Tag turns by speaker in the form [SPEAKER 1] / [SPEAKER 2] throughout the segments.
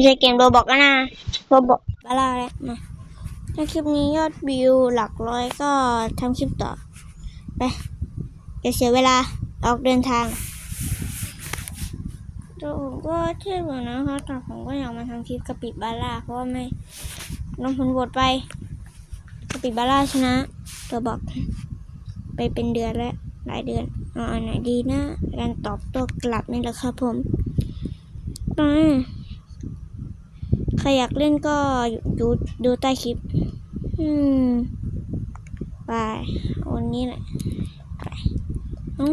[SPEAKER 1] ไม่ใช่เกมโรบอกก็นะ โรบอกบาร่าแล้วมาถ้าคลิปนี้ยอดวิวหลักร้อยก็ทำคลิปต่อ ไปจะเสียเวลาออกเดินทางตัวผมก็เท่เหมือนนะคะแต่ผมก็อยากมาทำคลิปกะปิบาร่าเพราะว่าไม่น้องผลโหวตไปกะปิบาร่าชนะ ตัวบอก ไปเป็นเดือนแล้วหลายเดือนเอาอันไหนดีนะ การตอบโต้กลับนี่แหละครับผมไป ใครอยากเล่นก็ดูดูใต้คลิป อืมไปวันนี้แหละไปอ้อ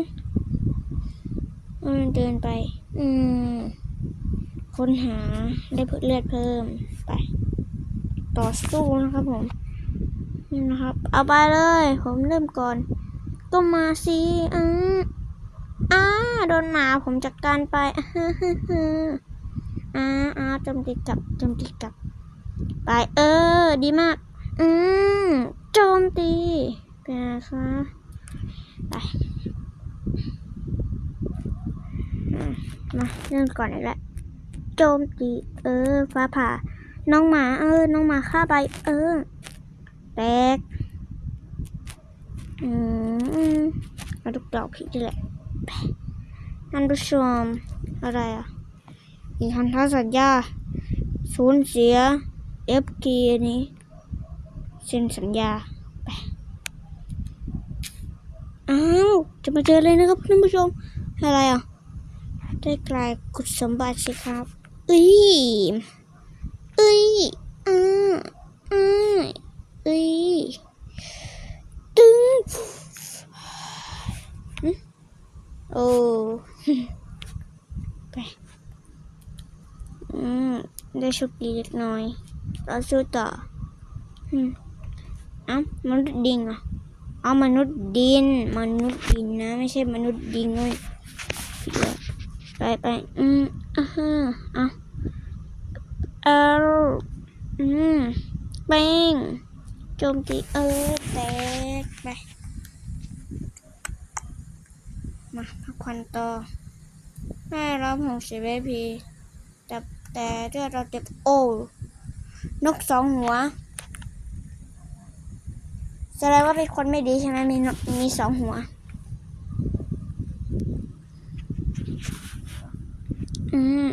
[SPEAKER 1] ามันเดินไป อืม ค้นหาได้เพิ่มเลือดเพิ่มไป ต่อสู้นะครับผมนี่นะครับ เอาไปเลย ผมเริ่มก่อน ก็มาสิอืออ้าโดนหมาผมจัดการไปฮึฮึฮึ อ่าอ่าโจมตีกลับโจมตีกลับ ไปเออ ดีมาก อืมโจมตีไปนะคะไปมาเริ่มก่อนเลยละโจมตีเออ ฟ้าผ่า น้องหมา เออ น้องหมาฆ่าไปเออแตกอืมเอาทุกดอกผิดนี่แหละไปท่านผู้ชมอะไรอะ อีกคันท้าสัญญาสูญเสีย F กีนี้เซ็นสัญญาไปอ้าวจะมาเจอเลยนะครับท่านผู้ชมอะไรอะ ได้กลายกุศสมบัติสิครับเอ้ยเอ้ยอ่าอ่าเอ้ยตึงโอ้ไป อืมได้โชคดีเล็กน้อยเราสู้ต่ออืมอ้ามนุษย์ดิงอะเอามนุษย์ดิน มนุษย์ดินนะ ไม่ใช่มนุษย์ดิงเลยไปไปอืมอ่าฮะเอาเอาอืมเป้งโจมตีเออแตกไปมาพักควันต่อได้รับหกสิบเอพี แต่เลือดเราเต็มโอ้นกสองหัวแสดงว่าเป็นคนไม่ดีใช่ไหมมีมีสองหัว อืม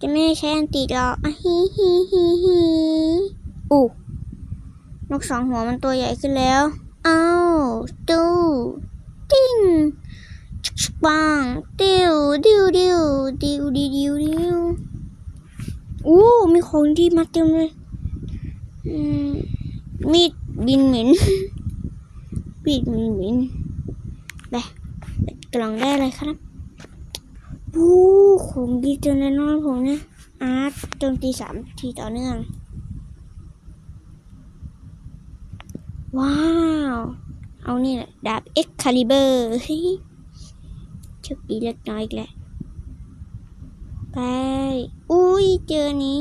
[SPEAKER 1] จะไม่ใช้อันติหรอกอะฮิฮิฮิฮิอู้นกสองหัวมันตัวใหญ่ขึ้นแล้วอ้าวดูติ้ง ปังดิวดิวดิวดิวดิวดิวดิวอู้มีของดีมาเต็มเลยมีดบินเหม็นมีดบินเหม็นไปกล่องได้เลยครับอู้ของดีจังเลยน้องผมเนี่ยอาร์ตจมตีสามทีต่อเนื่อง ว้าว เอานี่แหละดาบ Excalibur เฮ้ยโชคดีเล็กน้อยอีกแล้วไป อุ้ยเจอนี้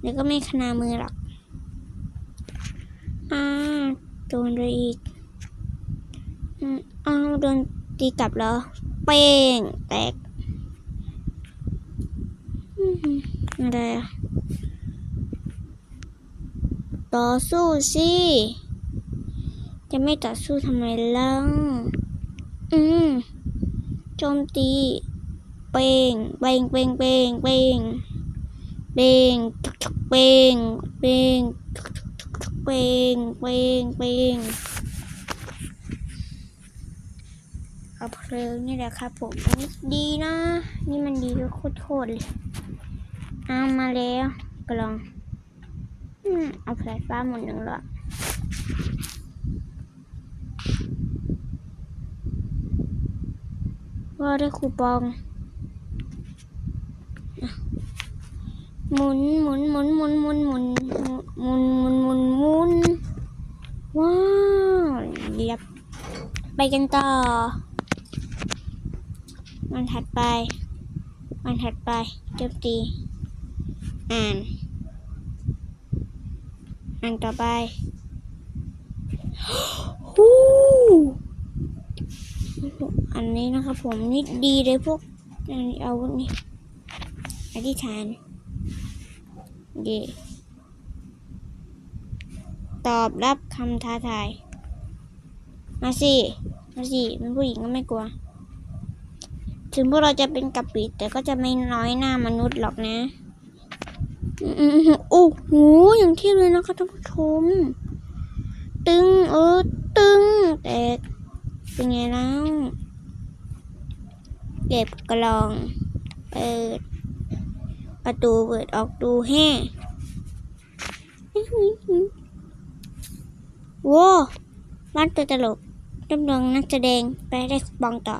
[SPEAKER 1] เดี๋ยวก็ไม่ขนามือหรอก อ่าโดนเลยอีกอืมอ้าวโดนตีกลับแล้วเป้ง แตกอืมอะไรอะต่อสู้สิ จะไม่ต่อสู้ทำไมล่าอืม โจมตี เป้งเป้งเป้งเป้งเป้งเป้งเป้งเป้งเป้งเป้งเป้งเอาเพลิงนี่แหละครับผมดีนะ นี่มันดีโคตรๆเลยเอามาแล้วกลอง เอาสายฟ้าหมดหนึ่งละ ว่าได้คูปอง หมุนหมุนหมุนหมุนหมุนหมุนหมุนหมุนหมุนหมุนว้าวเรียบไปกันต่อวันถัดไปวันถัดไปจมตีอ่านอันต่อไปฮู้ อันนี้นะครับผมนี่ดีเลยพวกอันนี้เอาพวกนี้ไอธิษฐานเย่ตอบรับคำท้าทาย มาสิ มาสิเป็นผู้หญิงก็ไม่กลัว ถึงพวกเราจะเป็นกะปิแต่ก็จะไม่น้อยหน้ามนุษย์หรอกนะอือโอ้โหอย่างที่เลยนะคะท่านผู้ชม ตึงเออตึงแต่เป็นไงแล้ว เก็บกล่อง เปิด ประตูเปิดออกดูแฮ่ว้าวบ้านตัวตลกจำลองนักแสดงไปได้คูปองต่อ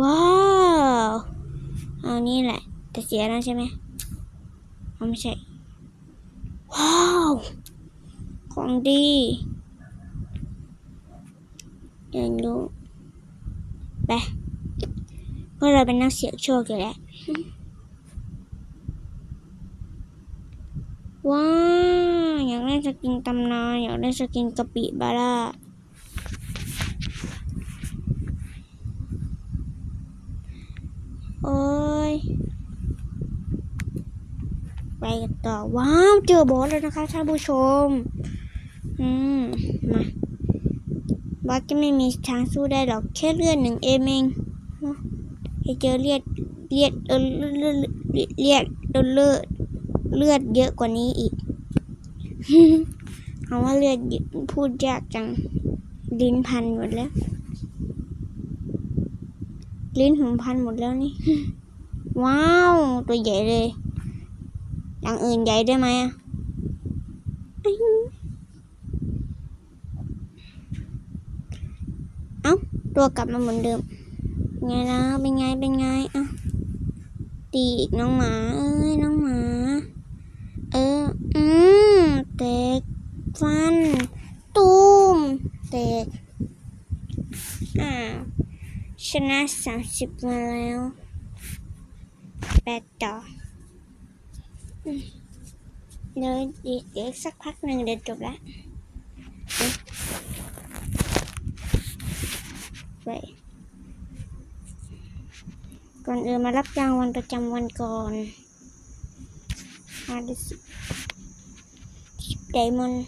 [SPEAKER 1] ว้าว เอานี่แหละ แต่เสียแล้วใช่ไหมไม่ใช่ ว้าว ของดีเดินดู ไปเพราะเราเป็นนักเสี่ยงโชคอยู่แล้ว ว้าวอยากได้สกินตำนานอยากได้สกินกะปิบาร่าโอ้ย ไปกันต่อ ว้าว เจอบอสแล้วนะคะท่านผู้ชม อืม มา บอสจะไม่มีทางสู้ได้หรอกแค่เลือดหนึ่งเอเองเนอะให้เจอเลือดเลือดเออเลือดเลือดเลือดเลือดเลือดเยอะกว่านี้อีกเอาว่าเลือดพูดยากจัง ลิ้นพันหมดแล้ว ลิ้นผมพันหมดแล้วนี่ ว้าว ตัวใหญ่เลยอย่างอื่นใหญ่ได้ไหมอะอื้อหือเอ้า ตัวกลับมาเหมือนเดิม ไงนะเป็นไง เป็นไงอะตีอีกน้องหมา เอ้ย น้องหมา เออ อืมแตกฟัน ตูมแตกอ่าชนะสามสิบมาแล้วแปดต่อเดี๋ยวอีกเดี๋ยวสักพักหนึ่งเดี๋ยวจบละ ไปก่อนอื่นมารับรางวัลประจำวันก่อนมาดูสิสิบไดมอนด์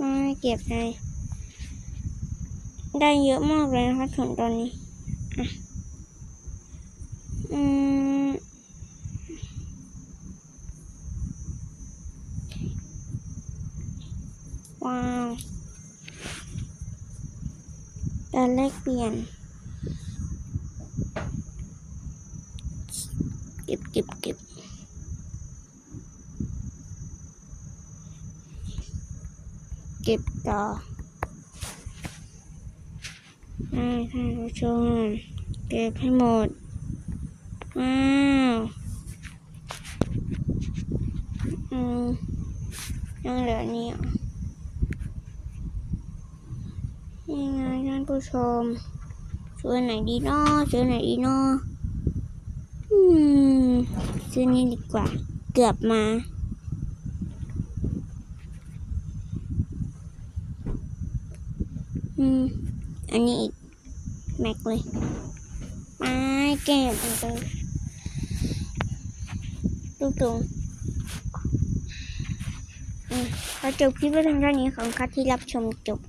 [SPEAKER 1] มาเก็บเลยได้เยอะมากเลยนะคะถึงตอนนี้ อืม ว้าวการแลกเปลี่ยน เก็บเก็บเก็บเก็บต่อให้ท่านผู้ชมเก็บให้หมด ว้าวอืมยังเหลือนี่อะ ยังไงท่านผู้ชมซื้อไหนดีเนาะซื้อไหนดีเนาะอืมซื้อนี้ดีกว่า เกือบมาอืมอันนี้อีก แม็กเลยไปเก็บมันเลยลูกตุงอืมพอจบคลิปไว้เพียงเท่านี้ของคัดที่รับชมจบ